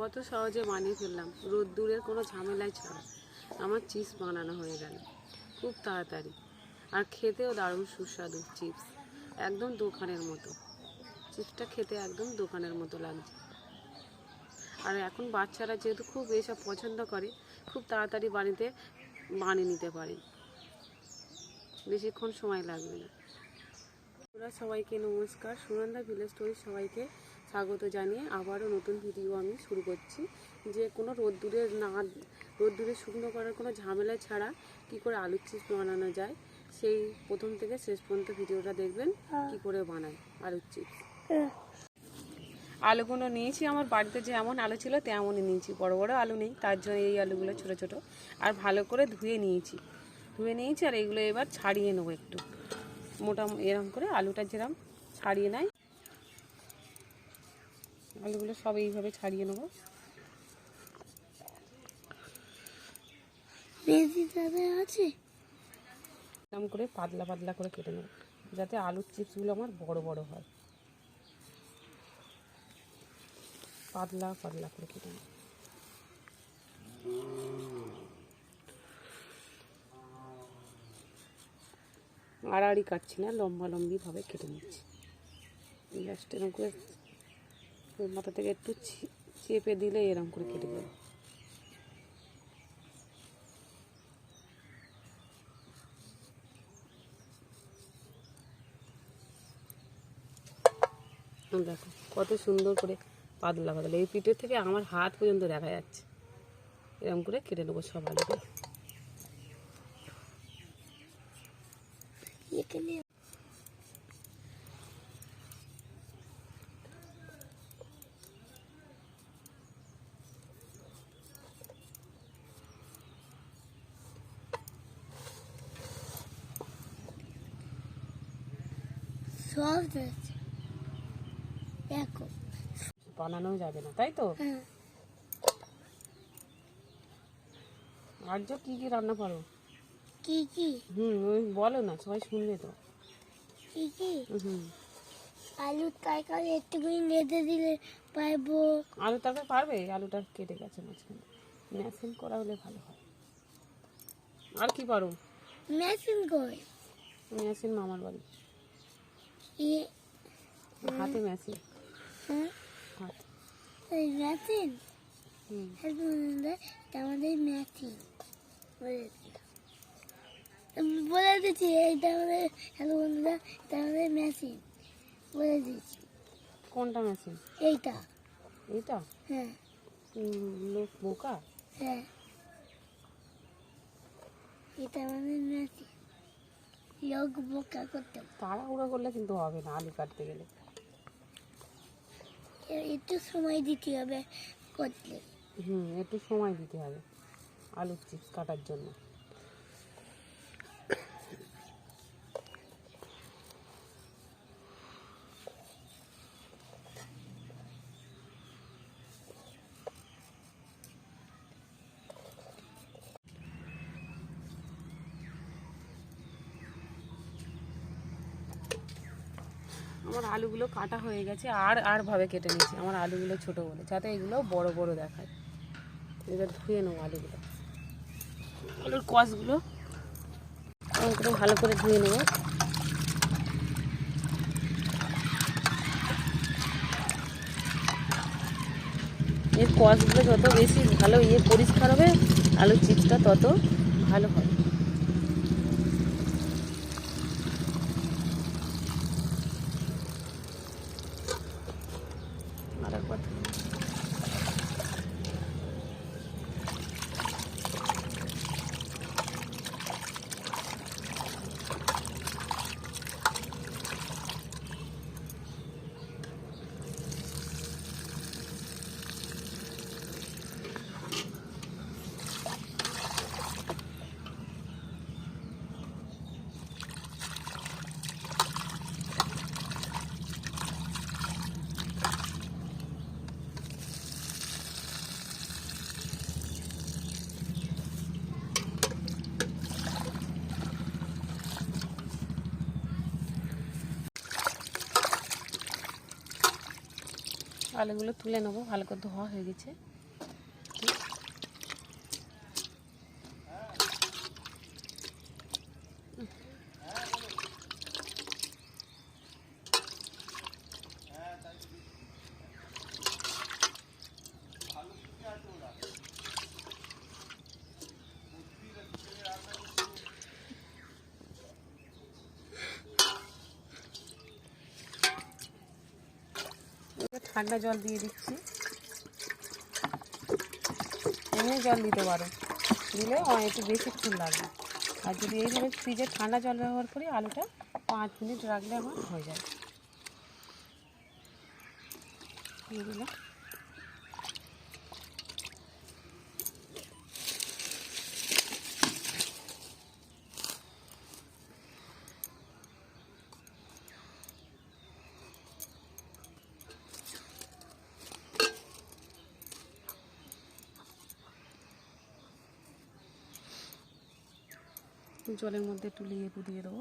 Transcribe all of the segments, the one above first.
কত সহজে বানিয়ে ফেললাম। রোদ্দুরের কোনো ঝামেলাই ছাড়া। আমার চিপস বানানো হয়ে গেল। খুব তাড়াতাড়ি। আর খেতেও দারুণ সুস্বাদু চিপস। একদম দোকানের মতো। চিপসটা খেতে একদম দোকানের মতো লাগছে। আর এখন বাচ্চারা যেহেতু খুব এসব পছন্দ করে, খুব তাড়াতাড়ি বাড়িতে বানিয়ে নিতে পারে। বেশিক্ষণ সময় লাগবে না। ওরা সবাইকে নমস্কার। সুনন্দা ভিলেজ স্টোরি সবাইকে স্বাগত জানিয়ে আবারও নতুন ভিডিও আমি শুরু করছি। যে কোনো রোদ্দুরের না রোদ্দুরে শুকনো করার কোনো ঝামেলা ছাড়া কি করে আলুর চিপস বানানো যায় সেই প্রথম থেকে শেষ পর্যন্ত ভিডিওটা দেখবেন কি করে বানায় আলুর চিপস। আলুগুলো নিয়েছি আমার বাড়িতে যেমন আলু ছিল তেমনই নিয়েছি বড় বড় আলু নেই তার জন্য এই আলুগুলো ছোট ছোট। আর ভালো করে ধুয়ে নিয়েছি ধুয়ে নিয়েছি আর এগুলো এবার ছাড়িয়ে নেব একটু। মোটা এরকম করে আলুটা যেরকম ছাড়িয়ে নেয় আলুগুলো সব এইভাবে ছাড়িয়ে নেব। আছে। এরকম করে পাতলা পাতলা করে কেটে নেব যাতে আলুর চিপসগুলো আমার বড় বড় হয়। পাতলা পাতলা করে কেটে নেব। আড়াআড়ি কাটছি না লম্বা লম্বিভাবে কেটে নিচ্ছি। জাস্ট এরকম করে মাথা থেকে একটু চেপে দিলে এরকম করে কেটে যাবে দেখো, কত সুন্দর করে পাতলা পাতলা। এই পিঠের থেকে আমার হাত পর্যন্ত দেখা যাচ্ছে। এরকম করে কেটে নেব সব আলুকে সব দেখো বানানোও যাবে না তাই তো? হ্যাঁ। আর যে কী কী রান্না পারো কি কি? হুম ওই বলো না সবাই শুনবে তো। কি কি? হুম। আলুর তরকারি একটুখানি নেড়ে দিলে পারব। আলু তরকারি পারবে? আলুটা কেটে গেছে মাঝখানে। মেশিন করা হলে ভালো হয়। আর কি পারো? মেশিন করে মেশিন মামার বাড়ি। হাতে মেশিন হ্যাঁ মেশিন আমাদের মেশিন বলে দিচ্ছি এইটা আমাদের হ্যালো বন্ধুরা এটা আমাদের মেশিন বলে দিচ্ছি কোনটা মেশিন এইটা এইটা হ্যাঁ লোক বোকা হ্যাঁ এটা আমাদের মেশিন লোক বোকা করতে হবে। তাড়াহুড়ো করলে কিন্তু হবে না আলু কাটতে গেলে। একটু সময় দিতে হবে করতে। হুম একটু সময় দিতে হবে আলুর চিপস কাটার জন্য। আমার আলুগুলো কাটা হয়ে গেছে, আর আর ভাবে কেটে নিয়েছি। আমার আলুগুলো ছোট বলে, যাতে এগুলো বড় বড় দেখায়। এবার ধুয়ে নেব আলুগুলো। আলুর কষগুলো করে ভালো করে ধুয়ে নেব। এর কষগুলো যত বেশি ভালো ইয়ে পরিষ্কার হবে, আলুর চিপসটা তত ভালো হবে। আলুগুলো তুলে নেব ভালো করে ধোয়া হয়ে গেছে এবার ঠান্ডা জল দিয়ে দিচ্ছি। এমনি জল দিতে পারো। দিলে একটু বেশিক্ষণ লাগবে। আর যদি এইভাবে ফ্রিজে ঠান্ডা জল ব্যবহার করি, আলুটা পাঁচ মিনিট রাখলে আমার হয়ে যায় জলের মধ্যে একটু লিয়ে পুড়িয়ে দেবো।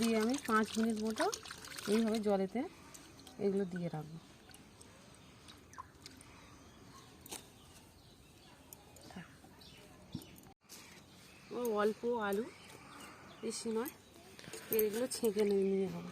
দিয়ে আমি পাঁচ মিনিট মতো এইভাবে জলেতে এগুলো দিয়ে রাখব। অল্প আলু, বেশি নয়। এগুলো ছেঁকে নিয়ে নিয়ে হবে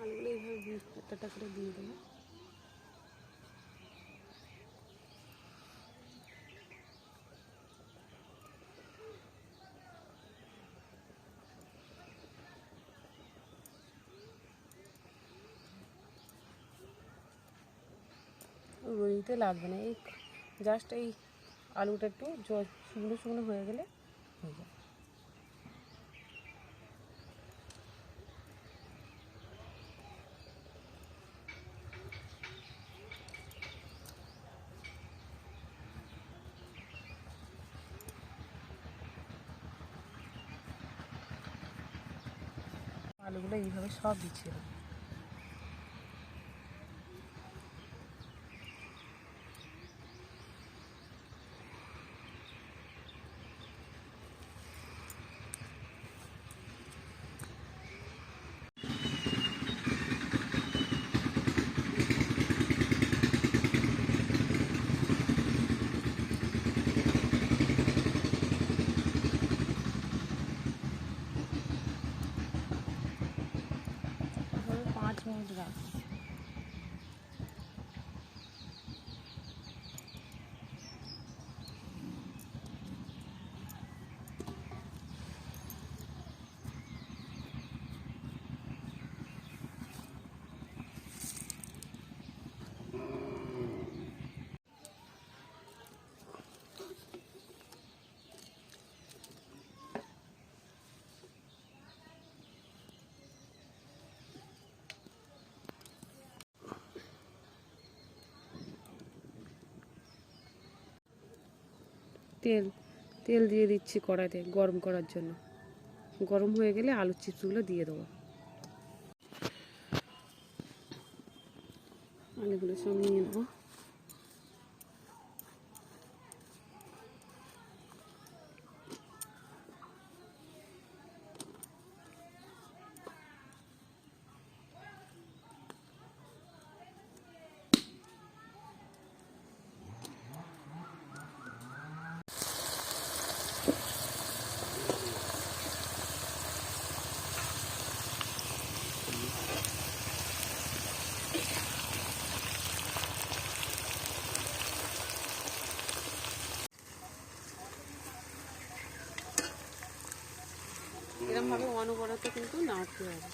আলুগুলো এইভাবে একটা করে দিয়ে দেবো। রইতে লাগবে না। এই জাস্ট এই আলুটা একটু জ- শুকনো শুকনো হয়ে গেলে হয়ে যাবে। আলুগুলো এইভাবে সব বিছিয়ে দেবো এভাবে পাঁচ মিনিট রাখব তেল তেল দিয়ে দিচ্ছি কড়াইতে গরম করার জন্য। গরম হয়ে গেলে আলুর চিপসগুলো দিয়ে দেবো। আলুগুলো সব নিয়ে নেব। এরকমভাবে অনবরত কিন্তু নাড়তে হবে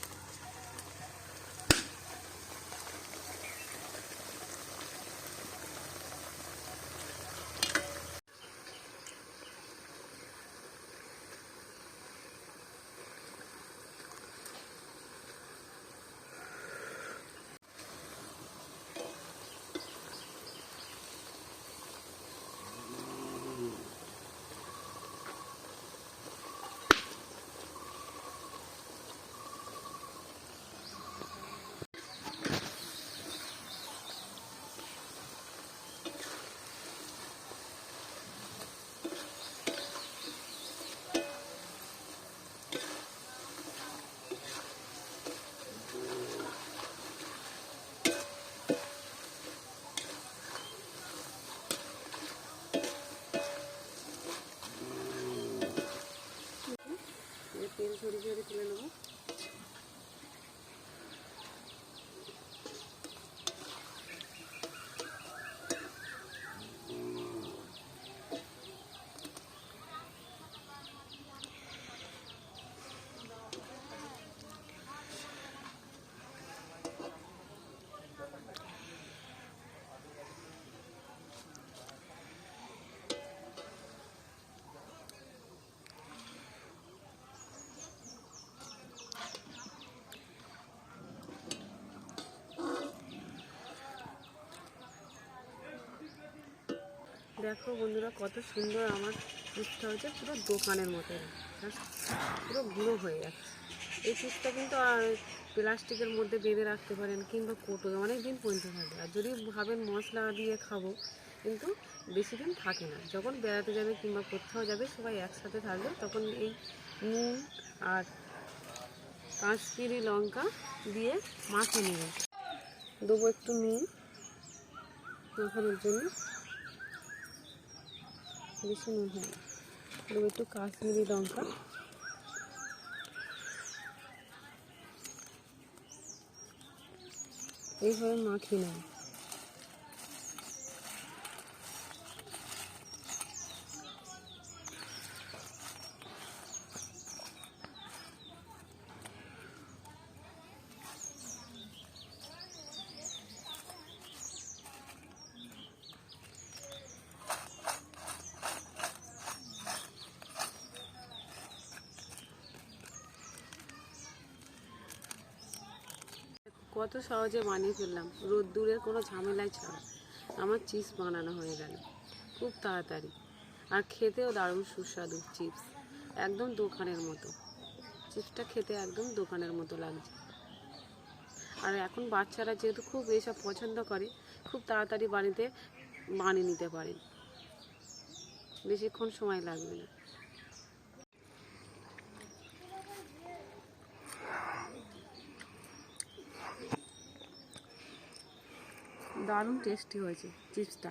এবার তেল ঝরিয়ে ঝরিয়ে তুলে নেব দেখো বন্ধুরা, কত সুন্দর আমার চিপসটা হচ্ছে পুরো দোকানের মতো পুরো গুঁড়ো হয়ে যাচ্ছে এই চিপসটা কিন্তু প্লাস্টিকের মধ্যে বেঁধে রাখতে পারেন কিংবা কোটো অনেক দিন পর্যন্ত থাকে। আর যদি ভাবেন মশলা দিয়ে খাব, কিন্তু বেশি দিন থাকে না। যখন বেড়াতে যাবে কিংবা কোথাও যাবে, সবাই একসাথে থাকবে, তখন এই নুন আর কাশ্মীরি লঙ্কা দিয়ে মাখে নেবে। দেবো একটু নুন, মাখানোর জন্য। বেশি নুন হয় না। দেবো একটু কাশ্মীরি লঙ্কা এইভাবে মাখিয়ে নেব কত সহজে বানিয়ে ফেললাম। রোদ্দুরের কোনো ঝামেলাই ছাড়া। আমার চিপস বানানো হয়ে গেল। খুব তাড়াতাড়ি। আর খেতেও দারুণ সুস্বাদু চিপস। একদম দোকানের মতো। চিপসটা খেতে একদম দোকানের মতো লাগছে। আর এখন বাচ্চারা যেহেতু খুব এসব পছন্দ করে, খুব তাড়াতাড়ি বাড়িতে বানিয়ে নিতে পারেন বেশিক্ষণ সময় লাগবে না। দারুণ টেস্টি হয়েছে চিপসটা